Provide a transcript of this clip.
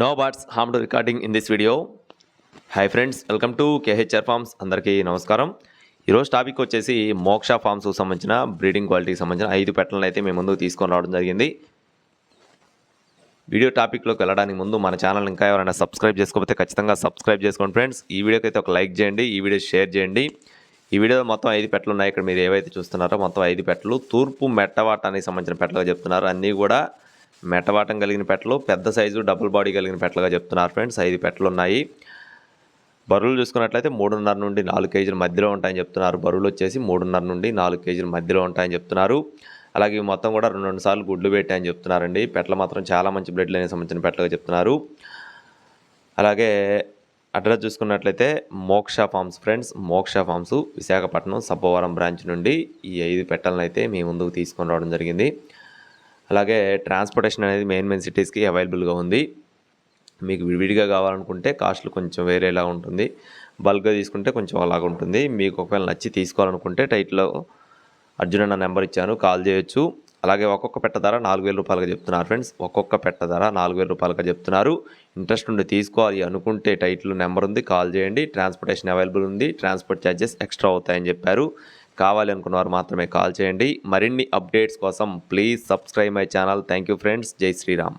No bots harm to recording in this video hi friends welcome to KHR farms అందరికీ నమస్కారం. ఈరోజు topic వచ్చేసి మోక్ష ఫార్మ్స్కు సంబంధించిన బ్రీడింగ్ క్వాలిటీకి సంబంధించిన ఐదు పెట్టలను అయితే మేము ముందు తీసుకొని రావడం జరిగింది. వీడియో టాపిక్లోకి వెళ్ళడానికి ముందు మన ఛానల్ ఇంకా ఎవరైనా సబ్స్క్రైబ్ చేసుకోకపోతే ఖచ్చితంగా సబ్స్క్రైబ్ చేసుకోండి ఫ్రెండ్స్ ఈ వీడియోకి అయితే ఒక లైక్ చేయండి ఈ వీడియో షేర్ చేయండి. ఈ వీడియోలో మొత్తం ఐదు పెట్టలు ఉన్నాయి. ఇక్కడ మీరు ఏవైతే చూస్తున్నారో మొత్తం ఐదు పెట్టలు. తూర్పు మెట్టవాటానికి సంబంధించిన పెట్టలుగా చెప్తున్నారు. అన్నీ కూడా మెటవాటం కలిగిన పెట్టలు పెద్ద సైజు డబుల్ బాడీ కలిగిన పెట్టలుగా చెప్తున్నారు ఫ్రెండ్స్. ఐదు పెట్టలు ఉన్నాయి. బరువులు చూసుకున్నట్లయితే మూడున్నర నుండి నాలుగు కేజీల మధ్యలో ఉంటాయని చెప్తున్నారు. బరువులు వచ్చేసి మూడున్నర నుండి నాలుగు కేజీల మధ్యలో ఉంటాయని చెప్తున్నారు. అలాగే మొత్తం కూడా రెండు రెండు సార్లు గుడ్లు పెట్టాయని చెప్తున్నారండి. పెట్టలు మాత్రం చాలా మంచి బ్లడ్ లైన్ సంబంధించిన పెట్టలుగా చెప్తున్నారు. అలాగే అడ్రస్ చూసుకున్నట్లయితే Moksha farms friends. Moksha farms Visakhapatnam Sabbavaram branch నుండి ఈ ఐదు పెట్టలను అయితే మీ ముందుకు తీసుకొని రావడం జరిగింది. అలాగే ట్రాన్స్పోర్టేషన్ అనేది మెయిన్ మెయిన్ సిటీస్కి అవైలబుల్గా ఉంది. మీకు విడివిడిగా కావాలనుకుంటే కాస్ట్లు కొంచెం వేరేలా ఉంటుంది. బల్క్గా తీసుకుంటే కొంచెం అలాగ ఉంటుంది. మీకు ఒకవేళ నచ్చి తీసుకోవాలనుకుంటే టైట్లో అర్జున్ అన్న నెంబర్ ఇచ్చాను కాల్ చేయొచ్చు. అలాగే ఒక్కొక్క పెట్ట ధర నాలుగు వేల రూపాయలుగా చెప్తున్నారు ఫ్రెండ్స్. ఒక్కొక్క పెట్ట ధర నాలుగు వేల రూపాయలుగా చెప్తున్నారు. ఇంట్రెస్ట్ ఉండి తీసుకోవాలి అనుకుంటే టైటిల్ నెంబర్ ఉంది కాల్ చేయండి. ట్రాన్స్పోర్టేషన్ అవైలబుల్ ఉంది. ట్రాన్స్పోర్ట్ ఛార్జెస్ ఎక్స్ట్రా అవుతాయని చెప్పారు. కావాలి అనుకున్నవారు మాత్రమే కాల్ చేయండి. మరిన్ని అప్డేట్స్ కోసం please subscribe my channel thank you friends Jai Shri Ram.